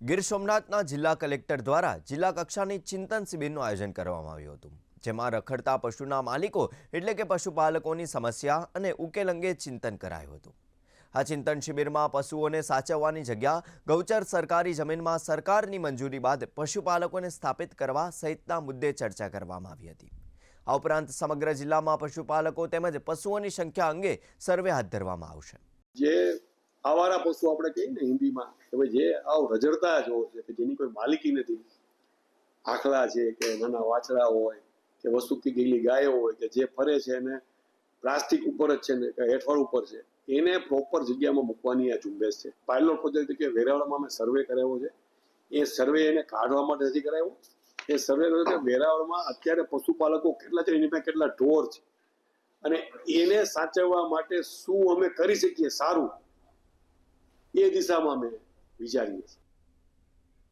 ગીર સોમનાથના જિલ્લા કલેક્ટર દ્વારા જિલ્લા કક્ષાની ચિંતન શિબિરનું આયોજન કરવામાં આવ્યું હતું, જેમાં રખડતા પશુના માલિકો એટલે કે પશુપાલકોની સમસ્યા અને ઉકેલ અંગે ચિંતન કરાયું હતું. આ ચિંતન શિબિરમાં પશુઓને સાચવવાની જગ્યા, ગૌચર સરકારી જમીનમાં સરકારની મંજૂરી બાદ પશુપાલકોને સ્થાપિત કરવા સહિતના મુદ્દે ચર્ચા કરવામાં આવી હતી. આ ઉપરાંત સમગ્ર જિલ્લામાં પશુપાલકો તેમજ પશુઓની સંખ્યા અંગે સર્વે હાથ ધરવામાં આવશે. જે આવારા પશુ આપણે કહીએ ને હિન્દીમાં ભાઈ જે આવ રજડતા જ હોય છે, કે જેની કોઈ માલિકી નથી. આખલા છે કે નાના વાછડા હોય, કે વસુકતી ગયેલી ગાયો હોય, કે જે ફરે છે એને પ્લાસ્ટિક ઉપર જ છે ને કે હેઠવાળ ઉપર છે, એને પ્રોપર જગ્યામાં મૂકવાની આ ઝુંબેશ છે. પાયલોટ પ્રોજેક્ટ કે વેરાવળમાં અમે સર્વે કરાવ્યો છે. એ સર્વે એને કાઢવા માટે નથી કરાવ્યો. એ સર્વે કર્યો કે વેરાવળમાં અત્યારે પશુપાલકો કેટલા છે, એની પાસે કેટલા ઢોર છે. અને એને સાચવવા માટે શું અમે કરી શકીએ? સારું. એ દિશામાં અમે વિચારીએ છીએ